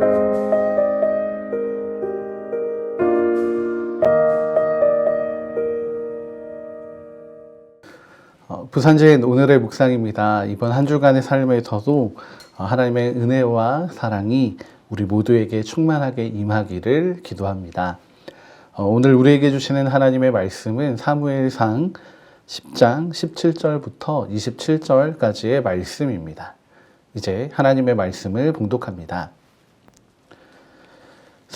어, 부산제인 오늘의 묵상입니다. 이번 한 주간의 삶에서도 어, 하나님의 은혜와 사랑이 우리 모두에게 충만하게 임하기를 기도합니다. 어, 오늘 우리에게 주시는 하나님의 말씀은 사무엘상 10장 17절부터 27절까지의 말씀입니다. 이제 하나님의 말씀을 봉독합니다.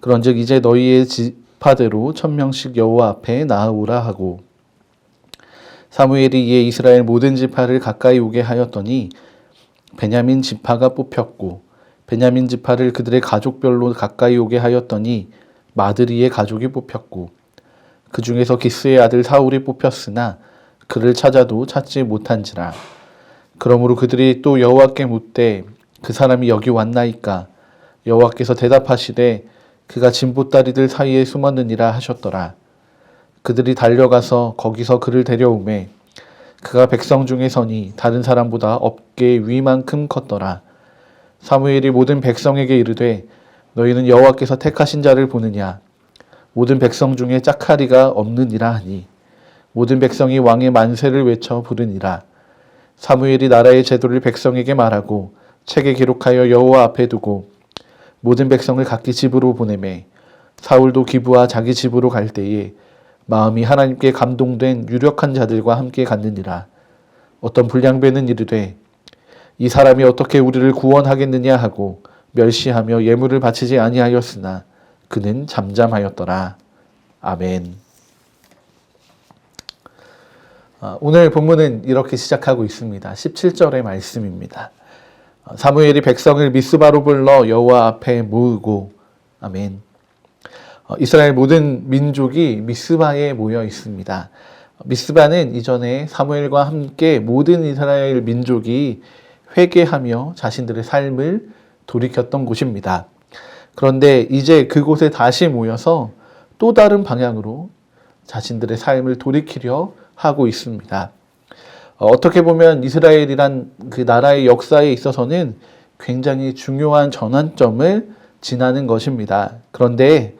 그런즉 이제 너희의 지파대로 천명씩 여호와 앞에 나아오라 하고 사무엘이 이에 이스라엘 모든 지파를 가까이 오게 하였더니 베냐민 지파가 뽑혔고 베냐민 지파를 그들의 가족별로 가까이 오게 하였더니 마드리의 가족이 뽑혔고 그 중에서 기스의 아들 사울이 뽑혔으나 그를 찾아도 찾지 못한지라. 그러므로 그들이 또 여호와께 묻되 그 사람이 여기 왔나이까? 여호와께서 대답하시되 그가 진보다리들 사이에 숨었느니라 하셨더라. 그들이 달려가서 거기서 그를 데려오매 그가 백성 중에 서니 다른 사람보다 어깨 위만큼 컸더라. 사무엘이 모든 백성에게 이르되 너희는 여호와께서 택하신 자를 보느냐? 모든 백성 중에 짝하리가 없느니라 하니 모든 백성이 왕의 만세를 외쳐 부르니라. 사무엘이 나라의 제도를 백성에게 말하고 책에 기록하여 여호와 앞에 두고 모든 백성을 각기 집으로 보내매 사울도 기부와 자기 집으로 갈 때에 마음이 하나님께 감동된 유력한 자들과 함께 갔느니라. 어떤 불량배는 이르되 이 사람이 어떻게 우리를 구원하겠느냐 하고 멸시하며 예물을 바치지 아니하였으나 그는 잠잠하였더라. 아멘. 아, 오늘 본문은 이렇게 시작하고 있습니다. 17절의 말씀입니다. 아, 사무엘이 백성을 미스바로 불러 여호와 앞에 모으고 아멘. 어, 이스라엘 모든 민족이 미스바에 모여 있습니다. 미스바는 이전에 사무엘과 함께 모든 이스라엘 민족이 회개하며 자신들의 삶을 돌이켰던 곳입니다. 그런데 이제 그곳에 다시 모여서 또 다른 방향으로 자신들의 삶을 돌이키려 하고 있습니다. 어, 어떻게 보면 이스라엘이란 그 나라의 역사에 있어서는 굉장히 중요한 전환점을 지나는 것입니다. 그런데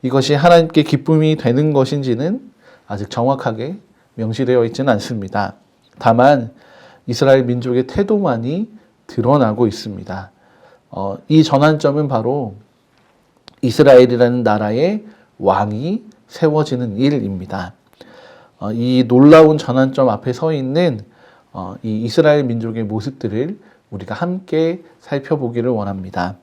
이것이 하나님께 기쁨이 되는 것인지는 아직 정확하게 명시되어 있지는 않습니다. 다만 이스라엘 민족의 태도만이 드러나고 있습니다. 어, 이 전환점은 바로 이스라엘이라는 나라의 왕이 세워지는 일입니다. 어, 이 놀라운 전환점 앞에 서 있는 어, 이 이스라엘 민족의 모습들을 우리가 함께 살펴보기를 원합니다.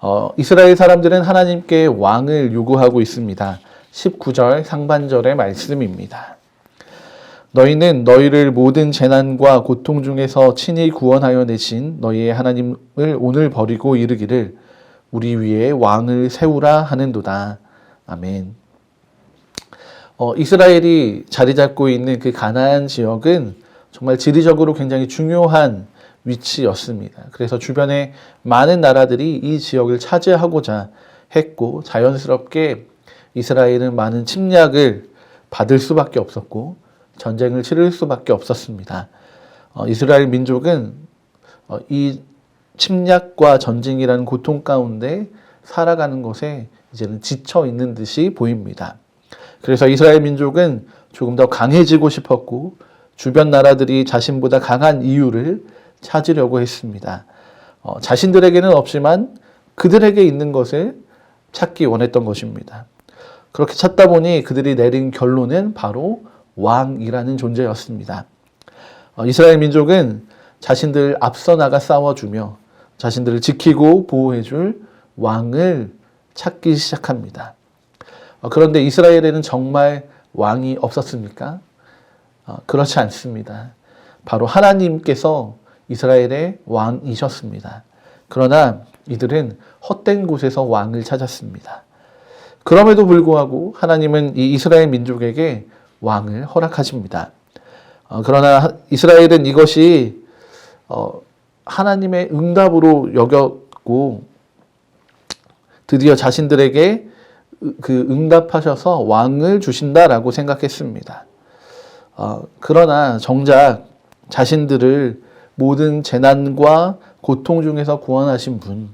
어, 이스라엘 사람들은 하나님께 왕을 요구하고 있습니다. 19절 상반절의 말씀입니다. 너희는 너희를 모든 재난과 고통 중에서 친히 구원하여 내신 너희의 하나님을 오늘 버리고 이르기를 우리 위에 왕을 세우라 하는도다. 아멘. 어, 이스라엘이 자리 잡고 있는 그 가나안 지역은 정말 지리적으로 굉장히 중요한 위치였습니다. 그래서 주변에 많은 나라들이 이 지역을 차지하고자 했고 자연스럽게 이스라엘은 많은 침략을 받을 수밖에 없었고 전쟁을 치를 수밖에 없었습니다. 어, 이스라엘 민족은 어, 이 침략과 전쟁이라는 고통 가운데 살아가는 것에 이제는 지쳐 있는 듯이 보입니다. 그래서 이스라엘 민족은 조금 더 강해지고 싶었고 주변 나라들이 자신보다 강한 이유를 찾으려고 했습니다. 어, 자신들에게는 없지만 그들에게 있는 것을 찾기 원했던 것입니다. 그렇게 찾다 보니 그들이 내린 결론은 바로 왕이라는 존재였습니다. 어, 이스라엘 민족은 자신들 앞서 나가 싸워주며 자신들을 지키고 보호해줄 왕을 찾기 시작합니다. 어, 그런데 이스라엘에는 정말 왕이 없었습니까? 어, 그렇지 않습니다. 바로 하나님께서 이스라엘의 왕이셨습니다. 그러나 이들은 헛된 곳에서 왕을 찾았습니다. 그럼에도 불구하고 하나님은 이 이스라엘 민족에게 왕을 허락하십니다. 어, 그러나 하- 이스라엘은 이것이 어, 하나님의 응답으로 여겼고 드디어 자신들에게 으- 그 응답하셔서 왕을 주신다라고 생각했습니다. 어, 그러나 정작 자신들을 모든 재난과 고통 중에서 구원하신 분,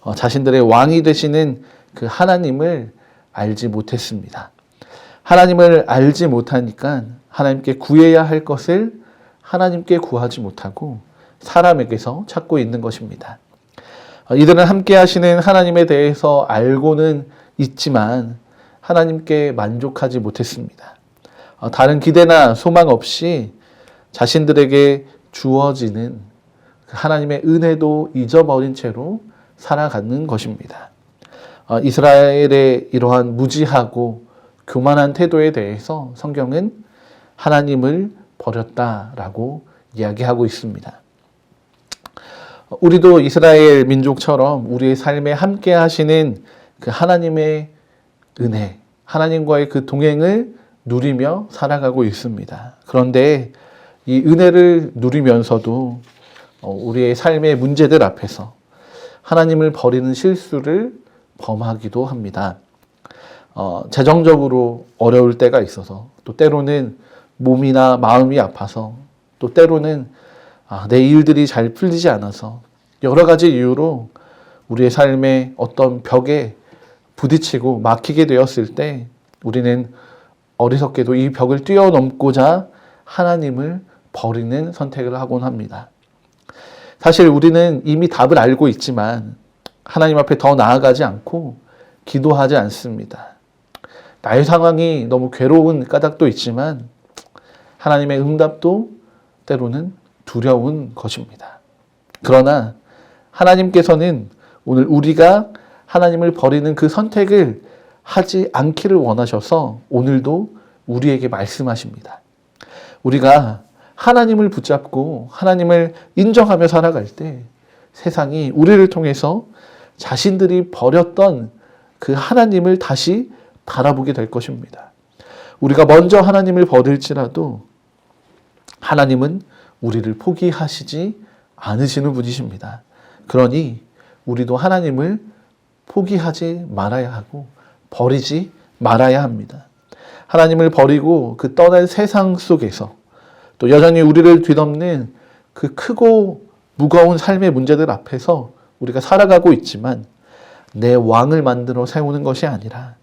어, 자신들의 왕이 되시는 그 하나님을 알지 못했습니다. 하나님을 알지 못하니까 하나님께 구해야 할 것을 하나님께 구하지 못하고 사람에게서 찾고 있는 것입니다. 어, 이들은 함께 하시는 하나님에 대해서 알고는 있지만 하나님께 만족하지 못했습니다. 어, 다른 기대나 소망 없이 자신들에게 주어지는 그 하나님의 은혜도 잊어버린 채로 살아가는 것입니다. 어, 이스라엘의 이러한 무지하고 교만한 태도에 대해서 성경은 하나님을 버렸다라고 이야기하고 있습니다. 어, 우리도 이스라엘 민족처럼 우리의 삶에 함께 하시는 그 하나님의 은혜, 하나님과의 그 동행을 누리며 살아가고 있습니다. 그런데 이 은혜를 누리면서도 어, 우리의 삶의 문제들 앞에서 하나님을 버리는 실수를 범하기도 합니다. 어, 재정적으로 어려울 때가 있어서 또 때로는 몸이나 마음이 아파서 또 때로는 아, 내 일들이 잘 풀리지 않아서 여러 가지 이유로 우리의 삶에 어떤 벽에 부딪히고 막히게 되었을 때 우리는 어리석게도 이 벽을 뛰어넘고자 하나님을 버리는 선택을 하곤 합니다. 사실 우리는 이미 답을 알고 있지만 하나님 앞에 더 나아가지 않고 기도하지 않습니다. 나의 상황이 너무 괴로운 까닭도 있지만 하나님의 응답도 때로는 두려운 것입니다. 그러나 하나님께서는 오늘 우리가 하나님을 버리는 그 선택을 하지 않기를 원하셔서 오늘도 우리에게 말씀하십니다. 우리가 하나님을 붙잡고 하나님을 인정하며 살아갈 때 세상이 우리를 통해서 자신들이 버렸던 그 하나님을 다시 바라보게 될 것입니다. 우리가 먼저 하나님을 버릴지라도 하나님은 우리를 포기하시지 않으시는 분이십니다. 그러니 우리도 하나님을 포기하지 말아야 하고 버리지 말아야 합니다. 하나님을 버리고 그 떠난 세상 속에서 또 여전히 우리를 뒤덮는 그 크고 무거운 삶의 문제들 앞에서 우리가 살아가고 있지만 내 왕을 만들어 세우는 것이 아니라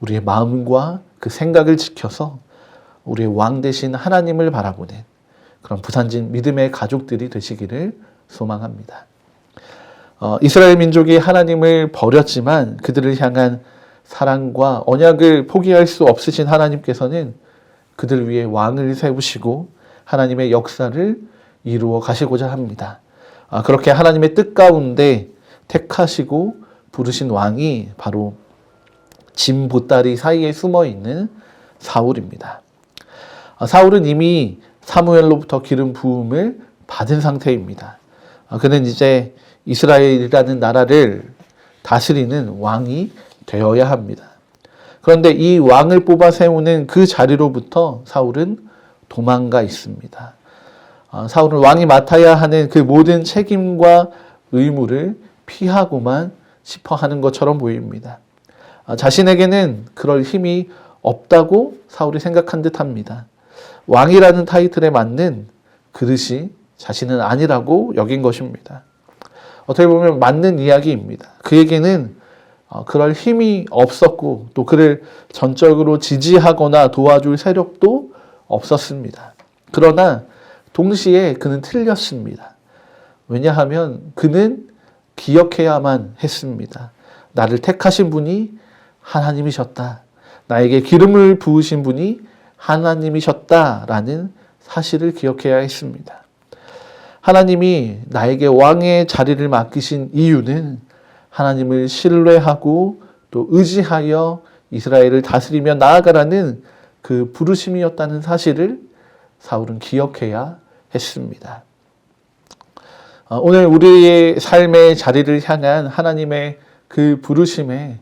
우리의 마음과 그 생각을 지켜서 우리의 왕 대신 하나님을 바라보는 그런 부산진 믿음의 가족들이 되시기를 소망합니다. 어, 이스라엘 민족이 하나님을 버렸지만 그들을 향한 사랑과 언약을 포기할 수 없으신 하나님께서는 그들 위해 왕을 세우시고 하나님의 역사를 이루어 가시고자 합니다. 아, 그렇게 하나님의 뜻 가운데 택하시고 부르신 왕이 바로 짐 보따리 사이에 숨어 있는 사울입니다. 아, 사울은 이미 사무엘로부터 기름 부음을 받은 상태입니다. 아, 그는 이제 이스라엘이라는 나라를 다스리는 왕이 되어야 합니다. 그런데 이 왕을 뽑아 세우는 그 자리로부터 사울은 도망가 있습니다. 아, 사울은 왕이 맡아야 하는 그 모든 책임과 의무를 피하고만 싶어 하는 것처럼 보입니다. 아, 자신에게는 그럴 힘이 없다고 사울이 생각한 듯 합니다. 왕이라는 타이틀에 맞는 그릇이 자신은 아니라고 여긴 것입니다. 어떻게 보면 맞는 이야기입니다. 그에게는 어, 그럴 힘이 없었고 또 그를 전적으로 지지하거나 도와줄 세력도 없었습니다. 그러나 동시에 그는 틀렸습니다. 왜냐하면 그는 기억해야만 했습니다. 나를 택하신 분이 하나님이셨다. 나에게 기름을 부으신 분이 하나님이셨다라는 사실을 기억해야 했습니다. 하나님이 나에게 왕의 자리를 맡기신 이유는 하나님을 신뢰하고 또 의지하여 이스라엘을 다스리며 나아가라는 그 부르심이었다는 사실을 사울은 기억해야 했습니다. 어, 오늘 우리의 삶의 자리를 향한 하나님의 그 부르심에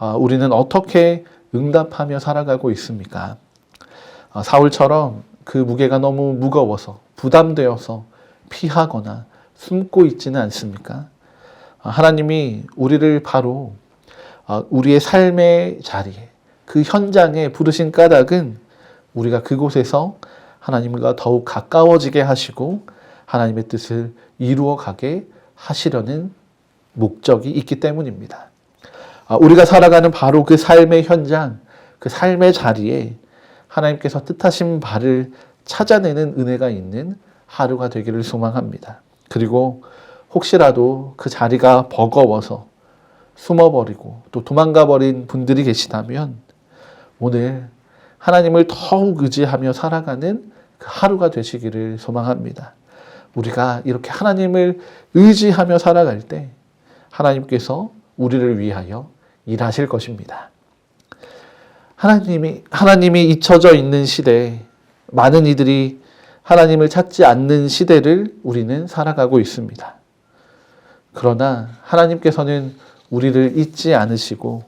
어, 우리는 어떻게 응답하며 살아가고 있습니까? 어, 사울처럼 그 무게가 너무 무거워서 부담되어서 피하거나 숨고 있지는 않습니까? 어, 하나님이 우리를 바로 어, 우리의 삶의 자리에 그 현장에 부르신 까닭은 우리가 그곳에서 하나님과 더욱 가까워지게 하시고 하나님의 뜻을 이루어 가게 하시려는 목적이 있기 때문입니다. 아, 우리가 살아가는 바로 그 삶의 현장, 그 삶의 자리에 하나님께서 뜻하신 바를 찾아내는 은혜가 있는 하루가 되기를 소망합니다. 그리고 혹시라도 그 자리가 버거워서 숨어버리고 또 도망가 버린 분들이 계시다면 오늘 하나님을 더욱 의지하며 살아가는 그 하루가 되시기를 소망합니다. 우리가 이렇게 하나님을 의지하며 살아갈 때 하나님께서 우리를 위하여 일하실 것입니다. 하나님이 하나님이 잊혀져 있는 시대에 많은 이들이 하나님을 찾지 않는 시대를 우리는 살아가고 있습니다. 그러나 하나님께서는 우리를 잊지 않으시고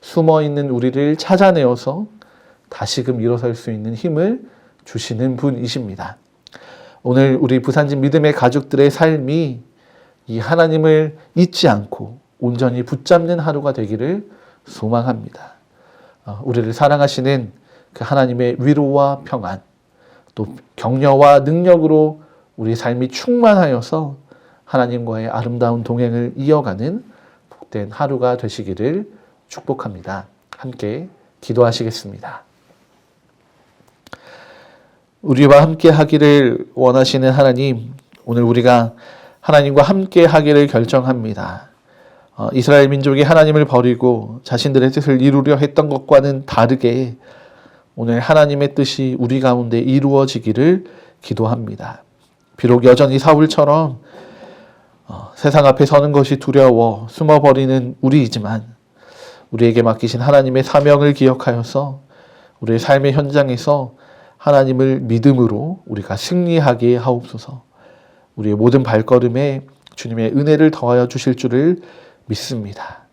숨어 있는 우리를 찾아내어서 다시금 일어설 수 있는 힘을 주시는 분이십니다. 오늘 우리 부산진 믿음의 가족들의 삶이 이 하나님을 잊지 않고 온전히 붙잡는 하루가 되기를 소망합니다. 어, 우리를 사랑하시는 그 하나님의 위로와 평안, 또 격려와 능력으로 우리 삶이 충만하여서 하나님과의 아름다운 동행을 이어가는 복된 하루가 되시기를 축복합니다. 함께 기도하시겠습니다. 우리와 함께 하기를 원하시는 하나님, 오늘 우리가 하나님과 함께 하기를 결정합니다. 어, 이스라엘 민족이 하나님을 버리고 자신들의 뜻을 이루려 했던 것과는 다르게 오늘 하나님의 뜻이 우리 가운데 이루어지기를 기도합니다. 비록 여전히 사울처럼 어, 세상 앞에 서는 것이 두려워 숨어버리는 우리이지만 우리에게 맡기신 하나님의 사명을 기억하여서 우리의 삶의 현장에서 하나님을 믿음으로 우리가 승리하게 하옵소서. 우리의 모든 발걸음에 주님의 은혜를 더하여 주실 줄을 믿습니다.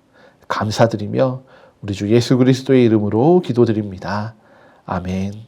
감사드리며 우리 주 예수 그리스도의 이름으로 기도드립니다. 아멘.